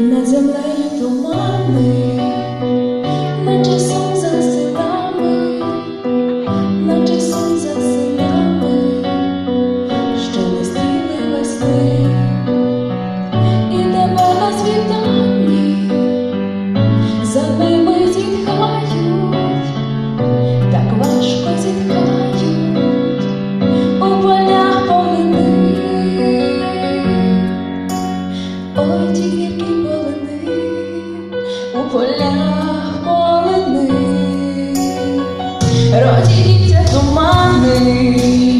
над землею тумани. тільки полини, у полях полини, родіться туманний.